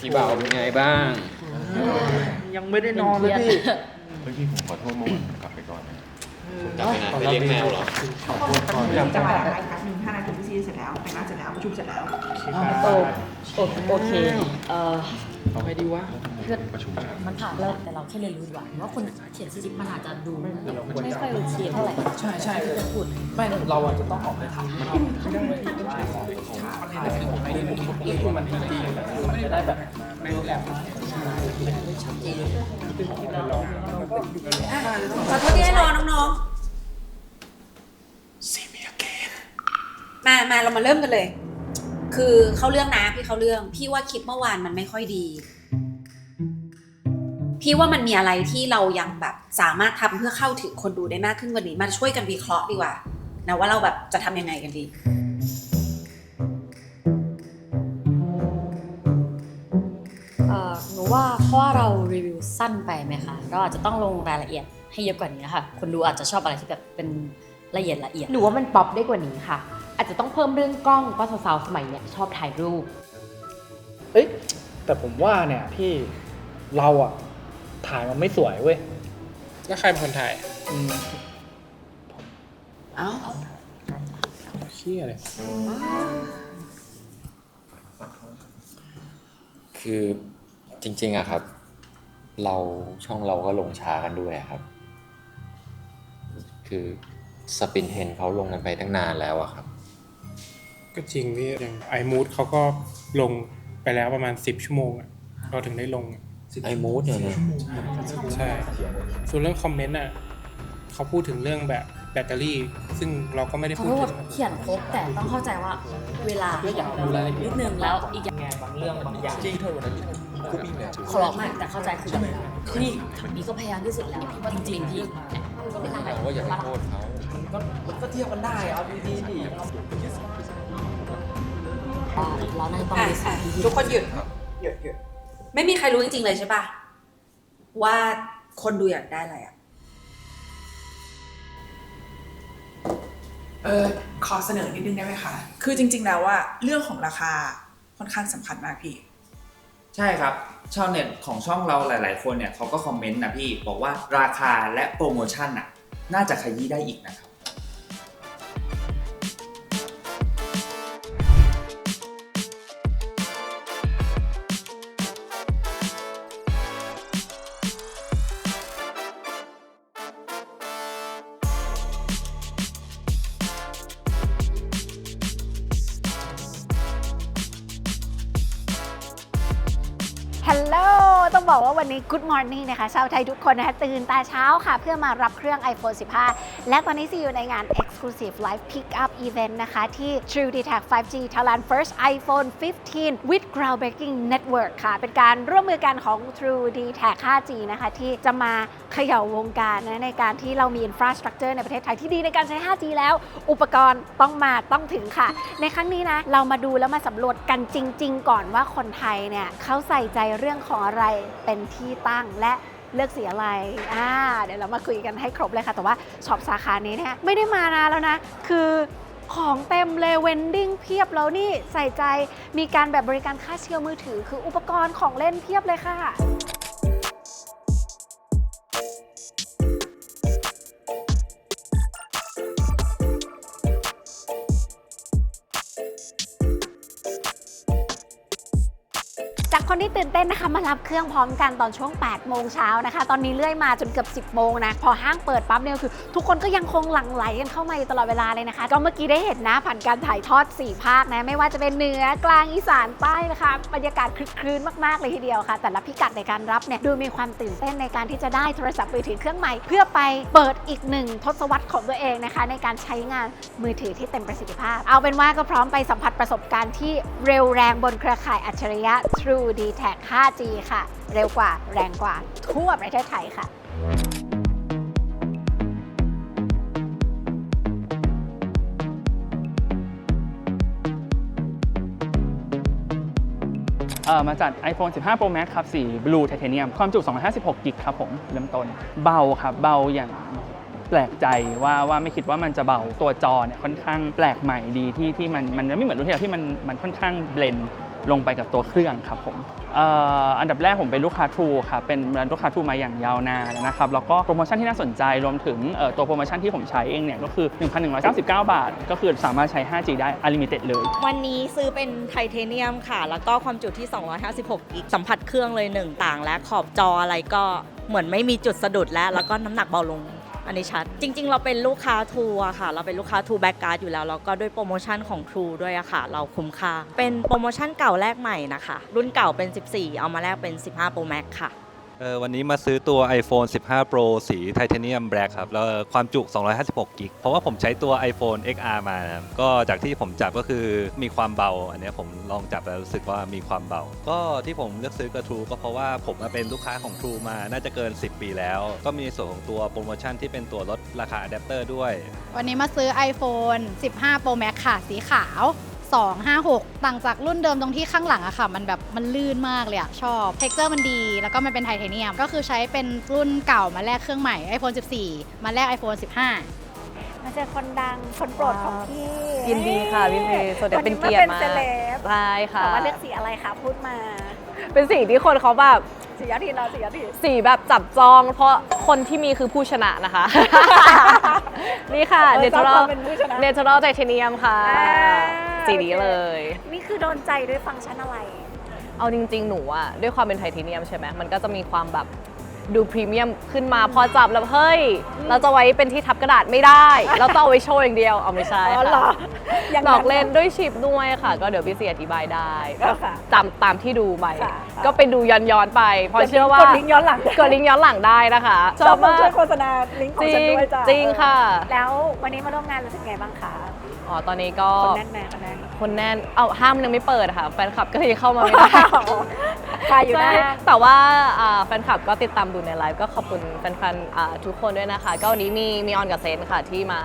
พี่เบาเป็นไงบ้าง ยังไม่ได้นอนเลยพี่เฮ้ยพี่ผมขอโทษเมื่อวานผมกลับไปก่อนนะกลับไปไหนไปเลี้ยงแมวเหรอจะมาอีกครั้งหนึ่งห้านาทีพี่ซีเสร็จแล้วแต่งหน้าเสร็จแล้วประชุมเสร็จแล้ว โอโอโอเค เอ่อเอาไงดีวะ ประชุมช้ามันผ่านแล้วแต่เราแค่เรียนรู้ดีกว่าว่าคนเขียนสคริปต์มันอาจจะดูไม่ค่อยโอเคเท่าไหร่ใช่ใช่ที่จะพูดไม่เราอะจะต้องออกไปทำมันไม่ได้ไม่ได้คือผมในมุมของที่มันจริงๆมันจะได้แบบไม่แหลมขอโทษที่ให้รอน้องๆมามาเรามาเริ่มกันเลย คือเข้าเรื่องนะพี่เข้าเรื่อง พี่ว่าคลิปเมื่อวานมันไม่ค่อยดี พี่ว่ามันมีอะไรที่เรายังแบบสามารถทำเพื่อเข้าถึงคนดูได้มากขึ้นกว่านี้มาช่วยกันวิเคราะห์ดีกว่านะว่าเราแบบจะทำยังไงกันดีเอ่อหนูว่าเพราะว่าเรารีวิวสั้นไปไหมคะเราอาจจะต้องลงรายละเอียดให้เยอะกว่านี้ค่ะ คนดูอาจจะชอบอะไรที่แบบเป็นละเอียดละเอียดหนูว่ามันป๊อปได้กว่านี้ค่ะ อาจจะต้องเพิ่มเรื่องกล้องก็สาวๆสมัยเนี้ยชอบถ่ายรูป เอ้ยแต่ผมว่าเนี่ยพี่เราอะ ถ่ายมันไม่สวยเว้ยแล้วใครเป็นคนถ่ายอืมเอ้าเชี่ยเลยคือจริงๆอะครับ เราช่องเราก็ลงช้ากันด้วยอะครับ คือสปินเทนเขาลงกันไปตั้งนานแล้วอะครับ ก็จริงพี่อย่างไอมูดเขาก็ลงไปแล้วประมาณ10ชั่วโมงอะเราถึงได้ลงอะ ไอมูดเนี่ยนะใช่ส่วนเรื่องคอมเมนต์อะเขาพูดถึงเรื่องแบบแบตเตอรี่ ซึ่งเราก็ไม่ได้เขาพูดก็ถึแบบงเขียนครบแต่ต้องเข้าใจว่าเวลาอยากดูรายละเอียนิดดนึงแล้วอีกอย่างแง่บางเรื่องบางอย่างที่เธอวันนั้นขอร้องมากแต่เข้าใจคือแบบนี่นี่ก็พยายามที่สุดแล้วว่าจริงๆที่เราก็อย่าไปโทษเขามันก็มันก็เทียบกันได้เอาดีๆดิเราน่าจะต้องอะมีสอะมาธิที่ทุกคนหยุดหยุดหยุด ไม่มีใครรู้จริงๆเลยใช่ปะว่าคนดูอยากได้อะไรอะเออขอเสนอนิดนึงได้ไหมคะ คือจริง ๆ แล้วว่าเรื่องของราคาค่อนข้างสำคัญมากพี่ ใช่ครับชาวเน็ตของช่องเราหลาย ๆ คนเนี่ยเขาก็คอมเมนต์นะพี่ บอกว่าราคาและโปรโมชั่นน่ะ น่าจะขยี้ได้อีกนะครับ ต้องบอกว่าวันนี้ Good Morning นะคะชาวไทยทุกคนนะคะตื่นต่เช้าค่ะ เพื่อมารับเครื่อง iPhone 15 และตอนนี้ซีอยู่ในงาน Exclusive Live Pickup Event นะคะ ที่ True d e t a c 5G Thailand First iPhone 15 with Groundbreaking Network ค่ะ เป็นการร่วมมือกันของ True d e t a c 5G นะคะ ที่จะมาเขย่าวงการนะในการที่เรามี Infrastructure ในประเทศไทยที่ดีในการใช้ 5G แล้ว อุปกรณ์ต้องมาต้องถึงค่ะ ในครั้งนี้นะเรามาดูแล้วมาสำรวจกันจริง ๆ ก่อนว่าคนไทยเนี่ยเขาใส่ใจเรื่องของอะไรเป็นที่ตั้งและเลือกสีอะไรอ่าเดี๋ยวเรามาคุยกันให้ครบเลยค่ะ แต่ว่าช็อปสาขานี้เนี่ยไม่ได้มานานแล้วนะ คือของเต็มเลยเวนดิ้งเพียบแล้วนี่ใส่ใจมีการแบบบริการค่าเชื่อมือถือ คืออุปกรณ์ของเล่นเพียบเลยค่ะ คนที่ตื่นเต้นนะคะมารับเครื่องพร้อมกันตอนช่วง 8 โมงเช้านะคะ ตอนนี้เลื่อยมาจนเกือบ 10 โมงนะ พอห้างเปิดปั๊บเนี่ยคือ ทุกคนก็ยังคงหลั่งไหลกันเข้ามาอยู่ตลอดเวลาเลยนะคะ ก็เมื่อกี้ได้เห็นนะผ่านการถ่ายทอด 4 ภาคนะ ไม่ว่าจะเป็นเหนือกลางอีสานใต้นะคะ บรรยากาศคลึกครื้นมากๆเลยทีเดียวค่ะ แต่ละพิกัดในการรับเนี่ยดูมีความตื่นเต้นในการที่จะได้โทรศัพท์มือถือเครื่องใหม่ เพื่อไปเปิดอีกหนึ่งทศวรรษของตัวเองนะคะ ในการใช้งานมือถือที่เต็มประสิทธิภาพ เอาเป็นว่าก็พร้อมไปสัมผัสประสบการณ์ที่เร็วแรงบนเครือข่ายอัจฉริยะ True d t a c 5G ค่ะ เร็วกว่าแรงกว่าทั่วประเทศไทยค่ะเอ่อมาจาก iPhone 15 Pro Max ครับสี Blue Titanium ความจุ 256 กิกครับผมเริ่มต้น เบาครับ เบาอย่างแปลกใจว่าว่าไม่คิดว่ามันจะเบาตัวจอเนี่ยค่อนข้างแปลกใหม่ดีที่ที่มันมันไม่เหมือนรุ่นที่แล้วที่มันมันค่อนข้างเบลน ลงไปกับตัวเครื่องครับผมอันดับแรกผมเป็นลูกค้า True ครับเป็นแบรนด์ลูกค้า True มาอย่างยาวนานนะครับแล้วก็โปรโมชั่นที่น่าสนใจรวมถึงตัวโปรโมชั่นที่ผมใช้เองเนี่ยก็คือ 1,199 บาท ก็คือสามารถใช้ 5G ได้ unlimited เลย วันนี้ซื้อเป็นไทเทเนียมค่ะ แล้วก็ความจุที่ 256กิกสัมผัสเครื่องเลยหนึ่งต่างและขอบจออะไรก็เหมือนไม่มีจุดสะดุดแล้ว แล้วก็น้ำหนักเบาลง อันนี้ชัด จริง ๆ เราเป็นลูกค้าทัวร์ค่ะ เราเป็นลูกค้าทูแบ็กการ์ดอยู่แล้วแล้วก็ด้วยโปรโมชั่นของทูด้วยอะค่ะ เราคุ้มค่า เป็นโปรโมชั่นเก่าแลกใหม่นะคะ รุ่นเก่าเป็น 14 เอามาแลกเป็น 15 Pro Max ค่ะ เออวันนี้มาซื้อตัว iPhone 15 Pro สีไทเทเนียมแบล็คครับ แล้วความจุ 256 กิก เพราะว่าผมใช้ตัว iPhone XR มานะครับก็จากที่ผมจับก็คือมีความเบา อันเนี้ยผมลองจับแล้วรู้สึกว่ามีความเบา ก็ที่ผมเลือกซื้อกระ True ก็เพราะว่าผมมาเป็นลูกค้าของ True มาน่าจะเกิน 10 ปีแล้ว ก็มีส่วนของตัวโปรโมชั่นที่เป็นตัวลดราคาอะแดปเตอร์ด้วย วันนี้มาซื้อ iPhone 15 Pro Max ค่ะ สีขาว 256 ต่างจากรุ่นเดิมตรงที่ข้างหลังอะค่ะ มันแบบมันลื่นมากเลยอะชอบเท็กเจอร์มันดี แล้วก็มันเป็นไทเทเนียม ก็คือใช้เป็นรุ่นเก่ามาแลกเครื่องใหม่ iPhone 14 มาแลก iPhone 15มาเจอคนดัง คนโปรดของพี่ยินดีค่ะพี่เมย์ส่วนใหญ่เป็นเกียรติมากวันนี้มาเป็นเซเลบใช่ค่ะแต่ว่าเลือกสีอะไรคะพูดมา เป็นสีที่คนเขาแบบสียอดทีเราสียอดทีสีแบบจับจอง เพราะคนที่มีคือผู้ชนะนะคะ นี่ค่ะเออชอบ Natural ความเป็นผู้ชนะ Natural Titanium ค่ะอ่า สีนี้เลย นี่คือโดนใจด้วยฟังก์ชันอะไร เอาจริง ๆ หนูอะด้วยความเป็นไทเทเนียมใช่ไหมมันก็จะมีความแบบดูพรีเมียมขึ้นมาพอจับแล้วเฮ้ย เราจะไว้เป็นที่ทับกระดาษไม่ได้ เราต้องเอาไว้โชว์อย่างเดียวเอาไม่ใช่อ๋อเหรอค่ะอย่างหลนั้นอกเล่นด้วยชิปด้วยค่ะ ก็เดี๋ยวพี่เสียอธิบายได้ก็ก็ค่ะตามตามที่ดูไปค่ะ ก็ไปดูย้อนย้อนๆไปเพราะเชื่อว่า กดลิงก์ย้อนหลังกดลิงก์ย้อนหลังได้นะคะชอบมากช่วยโฆษณาลิงก์ของฉันด้วยจ้ะจริงค่ะ แล้ววันนี้มาร่วมงานรู้สึกไงบ้างคะ อ๋อตอนนี้ก็คนแน่นไหมคนแน่นคนแน่นเอาห้ามยังไม่เปิดค่ะ แฟนคลับก็ยังเข้ามาไม่ได้ใครอยู่หน้าใช่แต่ว่าอ่าแฟนคลับก็ติดตามดูในไลฟ์ก็ขอบคุณแฟนๆอ่าทุกคนด้วยนะคะ ก็วันนี้มีมีออนกับเซนค่ะที่มา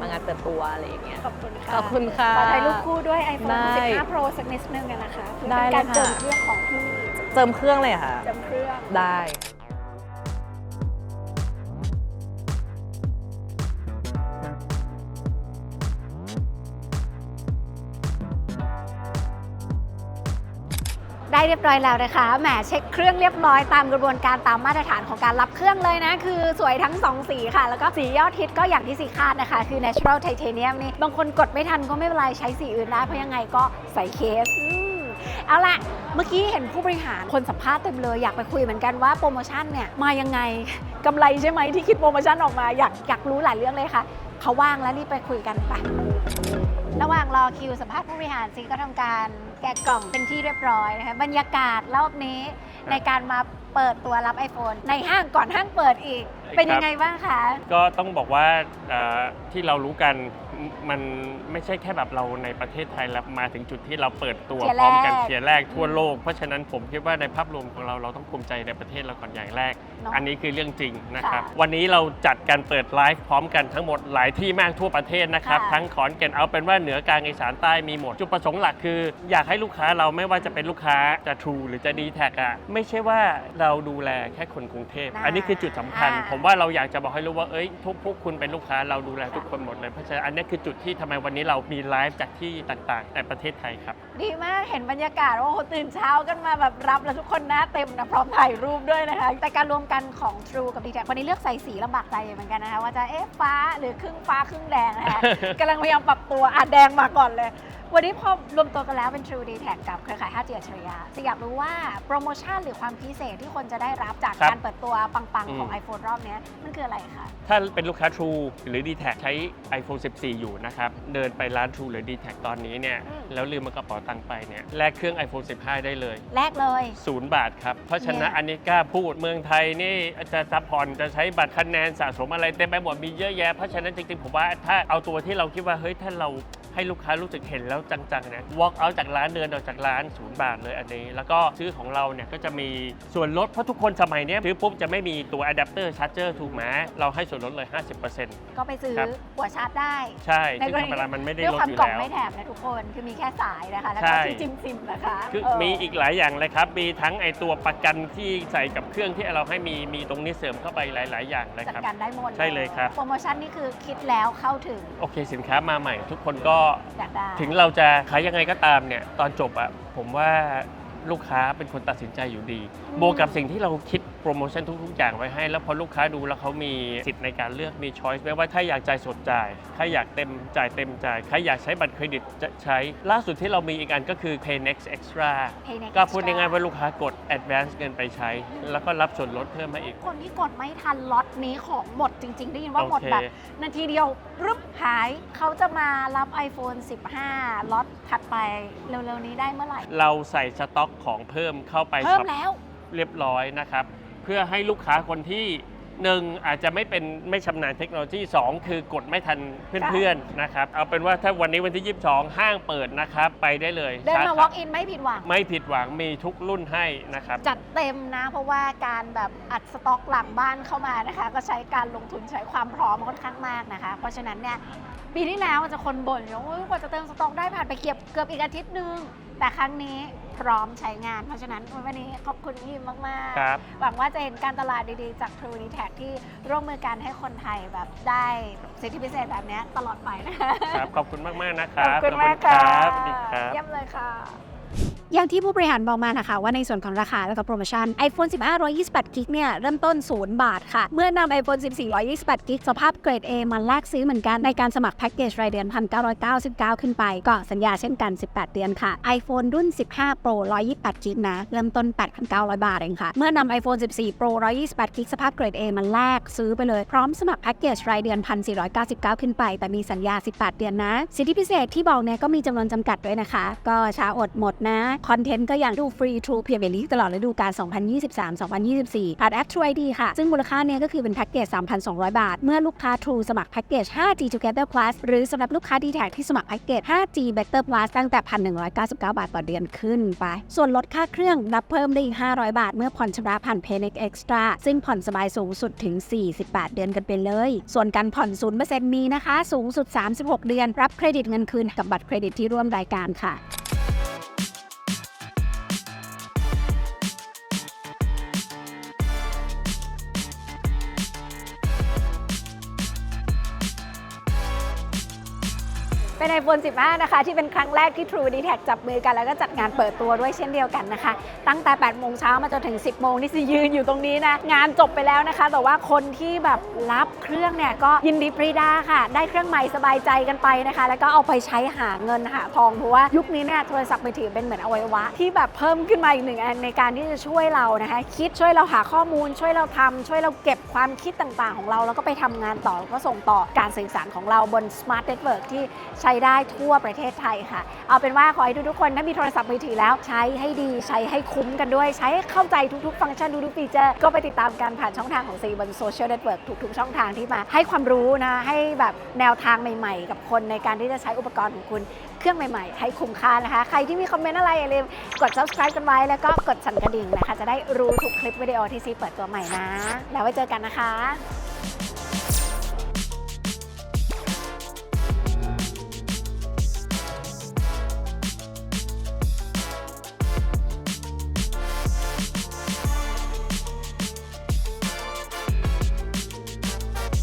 มางานเปิดตัวอะไรอย่างเงี้ยขอบคุณค่ะขอบคุณค่ะขอถ่ายรูปคู่ด้วย iPhone ได้15 Pro สักนิดนึงกันนะคะคือได้เป็นการเลยค่ะเจิมเครื่องของพี่เติมเครื่องเลยเหรอค่ะเจิมเครื่องได้ ได้เรียบร้อยแล้วนะคะ แหมเช็คเครื่องเรียบร้อยตามกระบวนการตามมาตรฐานของการรับเครื่องเลยนะ คือสวยทั้ง 2 สีค่ะ แล้วก็สียอดฮิตก็อย่างที่สีคาดนะคะ คือ natural titanium นี่ บางคนกดไม่ทันก็ไม่เป็นไรใช้สีอื่นได้ เพราะยังไงก็ใส่เคสอืมเอาละเมื่อกี้เห็นผู้บริหารคนสัมภาษณ์เต็มเลยอยากไปคุยเหมือนกันว่าโปรโมชั่นเนี่ยมายังไงกำไรใช่ไหมที่คิดโปรโมชั่นออกมาอยากอยากรู้หลายเรื่องเลยค่ะเขาว่างแล้วรีบไปคุยกันไประหว่างรอคิวสัมภาษณ์ผู้บริหารซีก็ทำการ แกะกล่องเป็นที่เรียบร้อยนะคะบรรยากาศรอบนี้ในการมาเปิดตัวรับ iPhone ในห้างก่อนห้างเปิดอีก เป็นยังไงบ้างคะ ก็ต้องบอกว่าเอ่อที่เรารู้กัน มมันไม่ใช่แค่แบบเราในประเทศไทยแล้วมาถึงจุดที่เราเปิดตัวเทียร์พร้อมกันแรกเทียร์แรกทั่วโลก เพราะฉะนั้นผมคิดว่าในภาพรวมของเราเราต้องภูมิใจในประเทศเราก่อนอย่างแรกเนอะอันนี้คือเรื่องจริงนะครับค่ะวันนี้เราจัดการเปิดไลฟ์พร้อมกันทั้งหมดหลายที่มากทั่วประเทศนะครับค่ะทั้งขอนแก่นเอาเป็นว่าเหนือกลางอีสานใต้มีหมด จุดประสงค์หลักคือ อยากให้ลูกค้าเราไม่ว่าจะเป็นลูกค้าจะ True หรือจะ d t แทอะไม่ใช่ว่าเราดูแลแค่คนกรุงเทพ อันนี้คือจุดสำคัญอ่าผมว่าเราอยากจะบอกให้รู้ว่าเอ้ยทุกพวกคุณเป็นลูกค้าเราดูแลทุกคนหมดเลยเพราะฉะนั้นอันนี้คือจุดที่ทำไมวันนี้เรามีไลฟ์จากที่ต่างๆในประเทศไทยครับ ดีมากเห็นบรรยากาศว่าโอ้โหตื่นเช้ากันมาแบบรับแล้วทุกคนหน้าเต็มนะพร้อมถ่ายรูปด้วยนะคะ แต่การรวมกันของ True กับ d t แทวันนี้เลือกใส่สีลำบากใจอยู่เหมือนกันนะคะว่าจะเอ๊ะฟ้าหรือครึ่งฟ้าครึ่งแดงนะคะ กำลังพยายามปรับตัวอะแดงมาก่อนเลย วันนี้พอรวมตัวกันแล้วเป็น True d t แทกับเครือข่าย 5G อัจฉริยะจะอยากรู้ว่าโปรโมชั่นหรือความพิเศษที่คนจะได้รับจากครับการเปิดตัวปังๆ ของ อืม iPhone รอบเนี้ยมันคืออะไรคะ ถ้าเป็นลูกค้า True หรือ d t แทใช้ iPhone 14 อยู่นะครับ เดินไปร้าน True หรือ d t แทตอนนี้เนี่ย อืม แล้วลืมมากระเป๋าตังค์ไปเนี่ย แลกเครื่อง iPhone 15 ได้เลย แรกเลย ศูนย์บาทครับ เพราะฉะนั้นเนี่ยอันนี้กล้าพูดเมืองไทยนี่จะจะผ่อนจะใช้บัตรคะแนนสะสมอะไรเต็มไปหมดมีเยอะแยะ เพราะฉะนั้นจริงๆผมว่าถ้าเอาตัวที่เราคิดว่าเฮ้ยถ้าเรา ให้ให้ลูกค้ารู้สึกเห็นแล้วจังๆเนี่ย walk out จากร้านเดินออกจากร้านศูนย์บาทเลยอันนี้ แล้วก็ซื้อของเราเนี่ยก็จะมีส่วนลดเพราะทุกคนสมัยเนี้ยซื้อปุ๊บจะไม่มีตัวอะแดปเตอร์ชาร์เจอร์ถูกไหมเราให้ส่วนลดเลย 50%ก็ไปซื้อครับ หัวชาร์จได้ใช่ในซึ่งกรณีธรรมดามันไม่ได้ด้วยลดความอยู่กล่องแล้ว ไม่แถมนะทุกคนคือมีแค่สายนะคะ แล้วใช่ก็ที่จิ้มซิมนะคะคือเออมีอีกหลายอย่างเลยครับ มีทั้งไอตัวประกันที่ใส่กับเครื่องที่เราให้มีมีตรงนี้เสริมเข้าไปหลาย ๆ อย่างเลยจัดครับ การได้หมดใช่เลยครับ โปรโมชั่นนี่คือคิดแล้วเข้าถึง โอเคสินค้ามาใหม่ ทุกคนก็อยากได้ถึงเราจะขายยังไงก็ตามเนี่ยตอนจบอะผมว่าลูกค้าเป็นคนตัดสินใจอยู่ดี บวกกับสิ่งที่เราคิดโปรโมชั่นทุก ๆ อย่างไว้ให้ แล้วพอลูกค้าดูแล้วเขามีสิทธิ์ในการเลือกมีช้อยส์ไม่ว่าถ้าอยากจ่ายสดจ่ายใครอยากเต็มจ่ายเต็มจ่ายใครอยากใช้บัตรเครดิตจะใช้ ล่าสุดที่เรามีอีกอันก็คือ Pay Next Extra Pay Next ก็พูด Extra ง่ายๆว่าลูกค้ากด Advance เงินไปใช้ แล้วก็รับส่วนลดเพิ่มมาอีก คนที่กดไม่ทันล็อตนี้ของหมดจริง ๆ ได้ยินว่าหมดโอเค แบบ นาทีเดียวรึบหายเขาจะมารับ iPhone 15 ล็อตถัดไปเร็วๆนี้ได้เมื่อไหร่ เราใส่สต็อกของเพิ่มเข้าไปเพิ่มช็อปแล้ว เรียบร้อยนะครับ เพื่อให้ลูกค้าคนที่หนึ่งอาจจะไม่เป็นไม่ชำนาญเทคโนโลยี 2 คือกดไม่ทันเพื่อนๆนะครับเอาเป็นว่าถ้าวันนี้วันที่ 22 ห้างเปิดนะครับ ไปได้เลยเดินมาสข walk in ไม่ผิดหวัง ไม่ผิดหวังมีทุกรุ่นให้นะครับ จัดเต็มนะ เพราะว่าการแบบอัดสต็อกหลังบ้านเข้ามานะคะ ก็ใช้การลงทุนใช้ความพร้อมค่อนข้างมากนะคะ เพราะฉะนั้นเนี่ยปีที่แล้วมันจะคนบ่นว่าโอ๊ยกว่าจะเติมสต็อกได้ผ่านไปเกือบเกือบอีกอาทิตย์นึงแต่ครั้งนี้ พร้อมใช้งาน เพราะฉะนั้นวันนี้ขอบคุณยิมมากครับหวังว่าจะเห็นการตลาดดีๆ จาก True d t a c ที่ร่วมมือกันให้คนไทยแบบได้สิทธิพิเศษแบบเนี้ยตลอดไปนะคะ ครับ ขอบคุณมาก ๆ นะคขรัอบบคุณมากขค่ะอบณรับสวัสดีครับ เยี่ยมเลยค่ะ อย่างที่ผู้บริหารบอกมานะคะว่าในส่วนของราคาและก็โปรโมชั่น iPhone 15 128 g b เนี่ยเริ่มต้น 0 บาทค่ะ เมื่อนำ iPhone 14 128 g b สภาพเกรด A มาแลกซื้อเหมือนกันในการสมัครแพ็กเกจรายเดือน 1,999 ขึ้นไป ก็สัญญาเช่นกัน 18 เดือนค่ะ iPhone รุ่น 15 Pro 128 g b นะ เริ่มต้น 8,900 บาทเองค่ะ เมื่อนำ iPhone 14 Pro 128 g b สภาพเกรด A มาแลกซื้อไปเลย พร้อมสมัครแพ็กเกจรายเดือน 1,499 ขึ้นไป แต่มีสัญญา 18 เดือนนะ สิทธิพิเศษที่บอกเนี่ยก็มีจำนวนจำกัดด้วยนะคะ ก็ช้าอดหมดนะคอนเทนต์ก็อย่างดูฟรี True Premier League ตลอดฤดูกาล 2023-2024 ผ่านแอป True ID ค่ะ ซึ่งมูลค่าเนี่ยก็คือเป็นแพ็กเกจ 3,200 บาท เมื่อลูกค้า True สมัครแพ็กเกจ 5G Together Plus หรือสำหรับลูกค้า d t แทที่สมัครแพ็กเกจ 5G Better Plus ตั้งแต่ 1,199 บาทต่อเดือนขึ้นไป ส่วนลดค่าเครื่องรับเพิ่มได้อีก 500 บาท เมื่อผ่อนชำระผ่าน Paynex Extra ซึ่งผ่อนสบายสูงสุดถึง 48 เดือนกันไปเลย ส่วนการผ่อน 0%มีนะคะ สูงสุด 36 เดือน รับเครดิตเงินคืนกับบัตรเครดิตที่ร่วมรายการค่ะ เป็น iPhone 15 นะคะ ที่เป็นครั้งแรกที่ True d t a c จับมือกัน แล้วก็จัดงานเปิดตัวด้วยเช่นเดียวกันนะคะ ตั้งแต่ 8 โมงเช้ามาจนถึง 10 โมงนี่สิยืนอยู่ตรงนี้นะ งานจบไปแล้วนะคะ แต่ว่าคนที่แบบรับเครื่องเนี่ย ก็ยินดีปรีดาค่ะ ได้เครื่องใหม่สบายใจกันไปนะคะ แล้วก็เอาไปใช้หาเงินหาทองเพราะว่ายุคนี้เนี่ยโทรศัพท์มือถือเป็นเหมือนอวัยวะ ที่แบบเพิ่มขึ้นมาอีกหนึ่งอันในการที่จะช่วยเรานะคะ คิดช่วยเราหาข้อมูล ช่วยเราทำช่วยเราเก็บความคิดต่างๆ ของเราแล้วก็ไปทำงานต่อแล้วก็ส่งต่อการสื่อสารของเราบน Smart Network ที่ใช้ได้ทั่วประเทศไทยค่ะ เอาเป็นว่าขอให้ทุกๆคนถ้ามีโทรศัพท์มือถือแล้วใช้ให้ดีใช้ให้คุ้มกันด้วย ใช้ให้เข้าใจทุกๆ ฟังก์ชันทุกๆฟีเจอร์ก็ไปติดตามกันผ่านช่องทางของซีบนโซเชียลเน็ตเวิร์กทุกๆ ช่องทางที่มาให้ความรู้นะให้แบบแนวทางใหม่ๆ กับคนในการที่จะใช้อุปกรณ์ของคุณเครื่องใหม่ๆ ให้คุ้มค่านะคะ ใครที่มีคอมเมนต์อะไรอย่าลืมกด subscribe กันไว้แล้วก็กดสั่นกระดิ่งนะคะ จะได้รู้ทุกคลิปวิดีโอที่ซีเปิดตัวใหม่นะ แล้วไว้เจอกันนะคะ